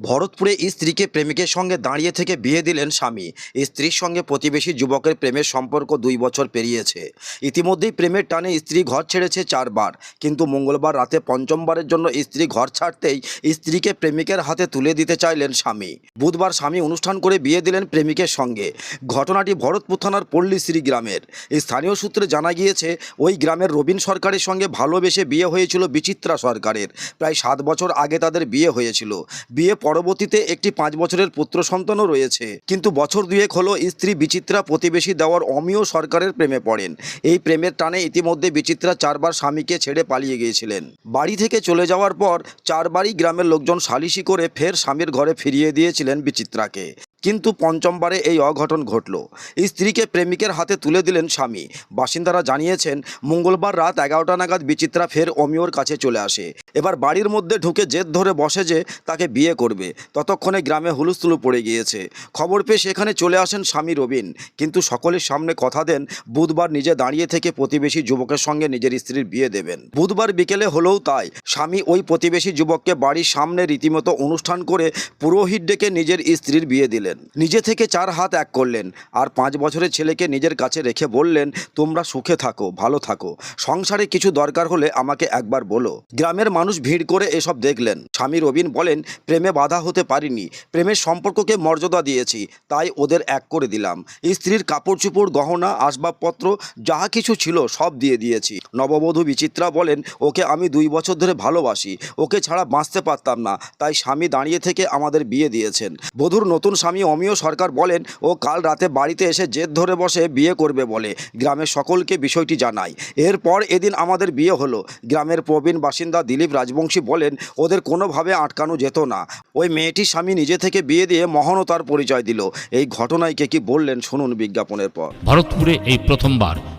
ভরতপুরে স্ত্রীকে প্রেমিকের সঙ্গে দাঁড়িয়ে থেকে বিয়ে দিলেন স্বামী। স্ত্রীর সঙ্গে প্রতিবেশী যুবকের প্রেমের সম্পর্ক দুই বছর পেরিয়েছে। ইতিমধ্যেই প্রেমের টানে স্ত্রী ঘর ছেড়েছে চারবার। কিন্তু মঙ্গলবার রাতে পঞ্চমবারের জন্য স্ত্রী ঘর ছাড়তেই স্ত্রীকে প্রেমিকের হাতে তুলে দিতে চাইলেন স্বামী। বুধবার স্বামী অনুষ্ঠান করে বিয়ে দিলেন প্রেমিকের সঙ্গে। ঘটনাটি ভরতপুর থানার পল্লী পল্লীশ্রী গ্রামের। স্থানীয় সূত্রে জানা গিয়েছে, ওই গ্রামের রবীন সরকারের সঙ্গে ভালোবেসে বিয়ে হয়েছিল বিচিত্রা সরকারের। প্রায় সাত বছর আগে তাদের বিয়ে হয়েছিল। বিয়ে পরবর্তীতে একটি পাঁচ বছরের পুত্র সন্তানও রয়েছে। কিন্তু বছর দুয়েক হলো স্ত্রী বিচিত্রা প্রতিবেশী দেওয়ার অমিয় সরকারের প্রেমে পড়েন। এই প্রেমের টানে ইতিমধ্যে বিচিত্রা চারবার স্বামীকে ছেড়ে পালিয়ে গিয়েছিলেন। বাড়ি থেকে চলে যাওয়ার পর চারবারই গ্রামের লোকজন সালিশি করে ফের স্বামীর ঘরে ফিরিয়ে দিয়েছিলেন বিচিত্রাকে। কিন্তু পঞ্চমবারে এই অঘটন ঘটল। স্ত্রীকে প্রেমিকের হাতে তুলে দিলেন স্বামী। বাসিন্দারা জানিয়েছেন, মঙ্গলবার রাত এগারোটা নাগাদ বিচিত্রা ফের অমিয়র কাছে চলে আসে। এবার বাড়ির মধ্যে ঢুকে জেদ ধরে বসে যে তাকে বিয়ে করবে। ততক্ষণে গ্রামে হুলুস্থুলু পড়ে গিয়েছে। খবর পেয়ে সেখানে চলে আসেন স্বামী রবিন। কিন্তু সকলের সামনে কথা দেন, বুধবার নিজে দাঁড়িয়ে থেকে প্রতিবেশী যুবকের সঙ্গে নিজের স্ত্রীর বিয়ে দেবেন। বুধবার বিকেলে হলেও তাই, স্বামী ওই প্রতিবেশী যুবককে বাড়ির সামনে রীতিমতো অনুষ্ঠান করে পুরোহিত ডেকে নিজের স্ত্রীর বিয়ে দিলেন। নিজে থেকে চার হাত এক করলেন আর পাঁচ বছরের ছেলেকে নিজের কাছে রেখে বললেন, তোমরা সুখে থাকো, ভালো থাকো। সংসারে কিছু দরকার হলে আমাকে একবার বলো। গ্রামের মানুষ ভিড় করে এসব দেখলেন। স্বামী রবিন বলেন, প্রেমে বাধা হতে পারিনি। প্রেমের সম্পর্ককে মর্যাদা দিয়েছি, তাই ওদের এক করে দিলাম। স্ত্রীর কাপড় চুপড় গহনা, আসবাবপত্র যাহা কিছু ছিল সব দিয়ে দিয়েছি। নববধূ বিচিত্রা বলেন, ওকে আমি দুই বছর ধরে ভালোবাসি। ওকে ছাড়া বাঁচতে পারতাম না। তাই স্বামী দাঁড়িয়ে থেকে আমাদের বিয়ে দিয়েছেন। বধূর নতুন স্বামী অমিয় সরকার বলেন, ও কাল রাতে বাড়িতে এসে জেদ ধরে বসে বিয়ে করবে বলে। গ্রামের সকলকে বিষয়টি জানায়। এরপর এদিন আমাদের বিয়ে হলো। গ্রামের প্রবীণ বাসিন্দা দিলীপ রাজবংশী বলেন, ওদের কোনোভাবে আটকানো যেত না। ওই মেয়েটির স্বামী নিজে থেকে বিয়ে দিয়ে মহানতার পরিচয় দিল। এই ঘটনায় কে কি বললেন শুনুন বিজ্ঞাপনের পর। ভরতপুরে এই প্রথমবার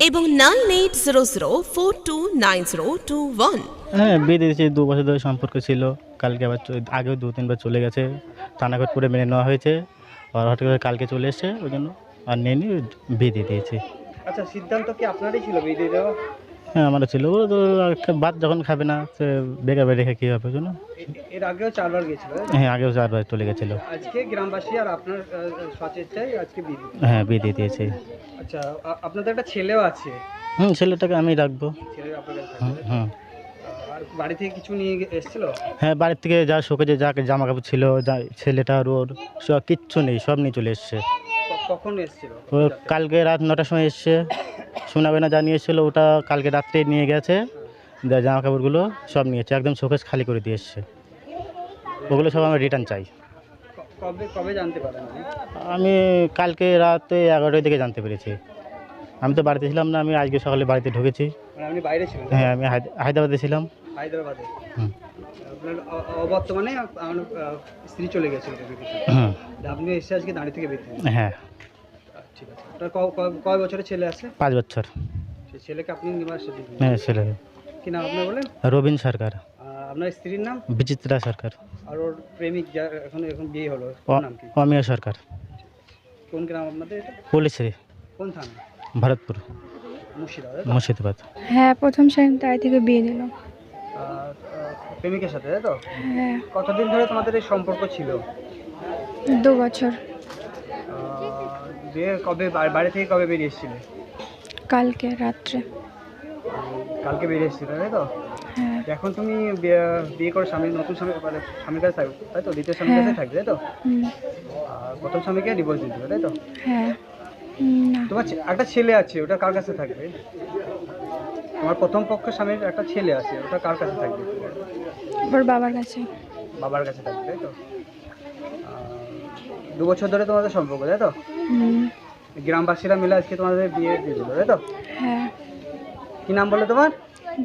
এবং nine eight zero zero four two nine zero two one. হ্যাঁ বিয়ে দিয়েছি দু বছর ধরে সম্পর্ক ছিল। কালকে আবার চ- আগেও দু তিনবার চলে গেছে। থানাঘাট করে মেনে নেওয়া হয়েছে। আর হঠাৎ করে কালকে চলে এসছে ওই জন্য আর নিয়ে নিয়ে বিয়ে দিয়ে দিয়েছি। আচ্ছা সিদ্ধান্ত কি আপনারই ছিল বিয়ে দিয়ে দেওয়া? হ্যাঁ আমারও ছিল। ও তো ভাত যখন খাবে না সে বেকার বেড়ে রেখে কী হবে জন্য এর আগেও চারবার গেছিল হ্যাঁ আগেও চারবার চলে গেছিল। আজকে গ্রামবাসী আর আপনার সচেচ্ছায় আজকে বিয়ে হ্যাঁ বিয়ে দিয়ে দিয়েছি। আচ্ছা আপনাদের একটা ছেলেও আছে? হুম ছেলেটাকে আমি রাখব। হুম বাড়ি থেকে কিছু নিয়ে এসেছিল? হ্যাঁ বাড়ির থেকে যা শোকেজে যা জামা কাপড় ছিল যা ছেলেটার ওর সব কিচ্ছু নেই সব নিয়ে চলে এসছে। কখন এসেছিল? কালকে রাত নটার সময় এসছে। শোনাবে না জানিয়ে এসেছিল ওটা কালকে রাত্রে নিয়ে গেছে। জামা কাপড়গুলো সব নিয়েছে একদম শোকেস খালি করে দিয়ে এসছে। ওগুলো সব আমরা রিটার্ন চাই। কবে কবে জানতে পারেন আমি কালকে রাতে এগারোটার দিকে জানতে পেরেছি। আমি তো বাড়িতে ছিলাম না আমি আজকে সকালে বাড়িতে ঢুকেছি। মানে আপনি বাইরে ছিলেন? হ্যাঁ আমি হায়দ্রাবাদে ছিলাম। হায়দ্রাবাদে। হুম। আপনার অ- অবর্তমানে আপ- আপনার আহ, স্ত্রী চলে গেছিল education। হুম আপনি এসে আজকে দাঁড়িয়ে থেকে বেঁধে হ্যাঁ। ঠিক আছে। আপনার ক- ক- কয় বছরের ছেলে আছে? পাঁচ বছর। সেই ছেলেকে আপনি নিবাস দিলেন। হ্যাঁ ছেলে। কি নাম আপনি বলেন? রবীন সরকার। আহ, আপনার স্ত্রীর নাম? বিচিত্রা সরকার। আর ওর প্রেমিক যা এখন এখন বিয়ে হলো ওর অ- নাম কি? অমিয় সরকার। কোন গ্রাম আপনাদের এটা? পুলিশে। কোন থানা? ভরতপুর। মুর্শিদাবাদ মুর্শিদাবাদ। হ্যাঁ প্রথম শ্রেণি তাই থেকে বিয়ে দিল। আহ, আহ, প্রেমিকের সাথে তাই তো? হ্যাঁ। কতদিন ধরে তোমাদের এই সম্পর্ক ছিল? দু বছর। বিয়ে কবে বাড়ি থেকে কবে বেরিয়ে এসেছিলে? কালকে রাত্রে। কালকে বেরিয়ে এসেছিলে তাই তো? হ্যাঁ। এখন তুমি বিয়ে করে স্বামী নতুন স্বামী মানে স্বামীর কাছে থাকবে তাই তো? দ্বিতীয় স্বামীর কাছে হ্যাঁ। থাকবে তাই তো? প্রথম স্বামীকে ডিভোর্স দিয়ে দেবে তাই তো? তোমার একটা ছেলে আছে ওটা কার কাছে থাকবে? তোমার প্রথম পক্ষ স্বামীর একটা ছেলে আছে ওটা কার কাছে থাকবে? ওর বাবার কাছে। বাবার কাছে থাকবে তাই তো? দু বছর ধরে তোমাদের সম্পর্ক তাই তো? গ্রামবাসীরা মিলে আজকে তোমাদের বিয়ে দিয়ে দিল তাই তো? হ্যাঁ। কি নাম বলে তোমার?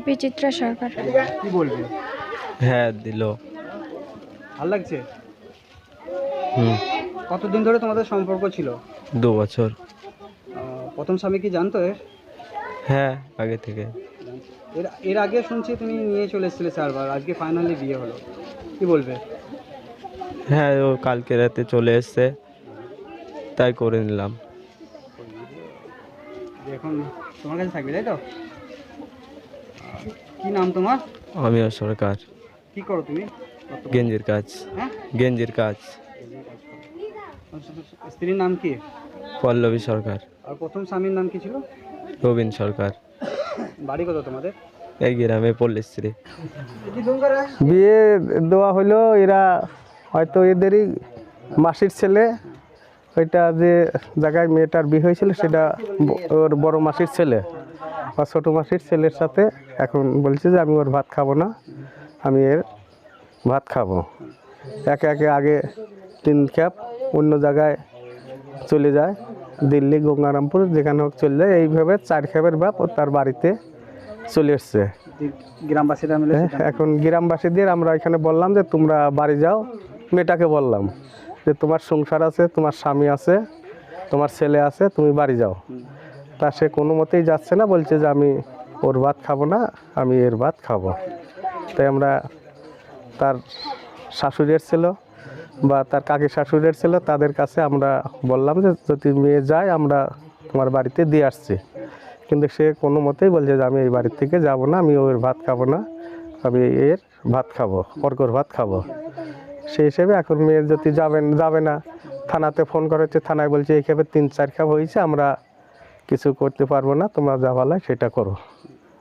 বিচিত্রা সরকার। কি বলবে? হ্যাঁ দিল। ভালো লাগছে? হুম। কতদিন ধরে তোমাদের সম্পর্ক ছিল? দু বছর। প্রথম স্বামী কি জানতো এর? হ্যাঁ আগে থেকে। এর এর আগে শুনছি তুমি নিয়ে চলে এসেছিলে চারবার আজকে ফাইনালি বিয়ে হলো। কি বলবে? হ্যাঁ ও কালকে রাতে চলে এসছে। তাই করে নিলাম। এখন তোমার কাছে থাকবে তাই তো? কি নাম তোমার? আমিও সরকার কি করো তুমি? গেঞ্জির কাজ। হ্যাঁ? গেঞ্জির কাজ। স্ত্রীর নাম কি? পল্লবী সরকার। আর প্রথম স্বামীর নাম কি ছিল? রবীন সরকার। বাড়ি কত তোমাদের? এই গ্রামে পল্লীশ্রী। বিয়ে দেওয়া হলো এরা হয়তো এদেরই মাসির ছেলে। ওইটা যে জায়গায় মেয়েটার বিয়ে হয়েছিল সেটা ওর বড় মাসির ছেলে। বা ছোটো মাসির ছেলের সাথে এখন বলছে যে আমি ওর ভাত খাব না আমি এর ভাত খাব। একে একে আগে তিন খ্যাপ অন্য জায়গায় চলে যায় দিল্লি গঙ্গারামপুর যেখানে হোক চলে যায়। এইভাবে চার খেপের বাপ ও তার বাড়িতে চলে এসছে। গ্রামবাসীরা মিলে হ্যাঁ, এখন গ্রামবাসীদের আমরা এখানে বললাম যে তোমরা বাড়ি যাও। মেয়েটাকে বললাম যে তোমার সংসার আছে তোমার স্বামী আছে তোমার ছেলে আছে তুমি বাড়ি যাও। তা সে কোনো মতেই যাচ্ছে না বলছে যে আমি ওর ভাত খাব না আমি এর ভাত খাব। তাই আমরা তার শাশুড়ির ছিল বা তার কাকি শাশুড়ের ছিল, তাদের কাছে আমরা বললাম যে, যদি মেয়ে যায়, আমরা তোমার বাড়িতে দিয়ে আসছি। কিন্তু সে কোনো মতেই বলছে যে, আমি এই বাড়ির থেকে যাব না, আমি ওর ভাত খাব না, আমি এর ভাত খাব, অর্কর ভাত খাব। সেই হিসেবে এখন মেয়ে যদি যাবেন যাবে না, থানাতে ফোন করেছে, থানায় বলছে, এই খেপে তিন চার খাপ হয়েছে, আমরা কিছু করতে পারব না, তোমরা যা ভালো সেটা করো।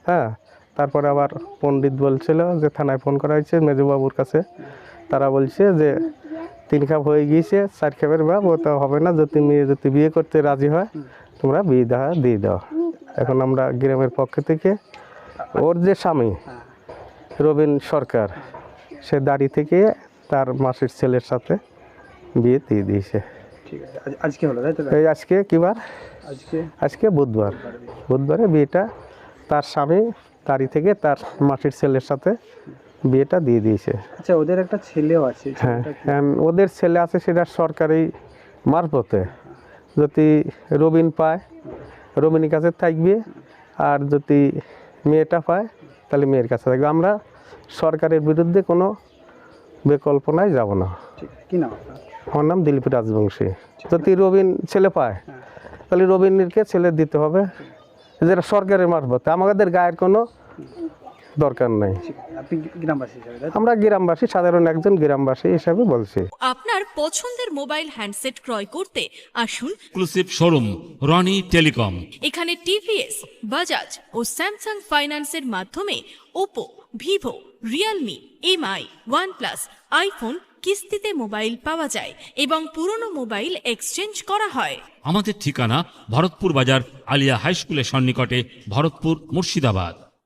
হ্যাঁ তারপরে আবার পণ্ডিত বলছিল যে, থানায় ফোন করা হয়েছে, মেজুবাবুর কাছে। তারা বলছে যে তিন খাপ হয়ে গিয়েছে চার খাপের বাপ ওটা হবে না যদি মেয়ে যদি বিয়ে করতে রাজি হয় তোমরা বিয়ে দেওয়া দিয়ে দাও। এখন আমরা গ্রামের পক্ষ থেকে ওর যে স্বামী রবীন সরকার সে দাড়ি থেকে তার মাসির ছেলের সাথে বিয়ে দিয়ে দিয়েছে। আজকে হলো এই আজকে কিবার আজকে? আজকে বুধবার। বুধবারে বিয়েটা তার স্বামী দাড়ি থেকে তার মাসির ছেলের সাথে বিয়েটা দিয়ে দিয়েছে। আচ্ছা ওদের একটা ছেলেও আছে হ্যাঁ and ওদের ছেলে আছে সেটা সরকারি মারফতে। যদি রবিন পায় রবিনের কাছে থাকবে আর যদি মেয়েটা পায় তাহলে মেয়ের কাছে থাকবে। আমরা সরকারের বিরুদ্ধে কোনো বিকল্পনায় যাব না। কি নাম আমার নাম দিলীপ রাজবংশী। যদি রবিন ছেলে পায় তাহলে রবিনকে ছেলে দিতে হবে। যেটা সরকারের মারফতে। আমাদের গায়ের কোনো দরকার নাই। আপনি গ্রামবাসী? আমরা গ্রামবাসী সাধারণ একজন গ্রামবাসী হিসাবে বলছি। আপনার পছন্দের মোবাইল হ্যান্ডসেট ক্রয় করতে আসুন। এক্সক্লুসিভ শোরুম রনি টেলিকম এখানে টিভিএস বাজাজ ও স্যামসাং ফাইন্যান্সের মাধ্যমে Oppo Vivo Realme MI OnePlus iPhone কিস্তিতে মোবাইল পাওয়া যায় এবং পুরনো মোবাইল এক্সচেঞ্জ করা হয়। আমাদের ঠিকানা ভরতপুর বাজার আলিয়া হাই স্কুলের সন্নিকটে Bharatpur Murshidabad.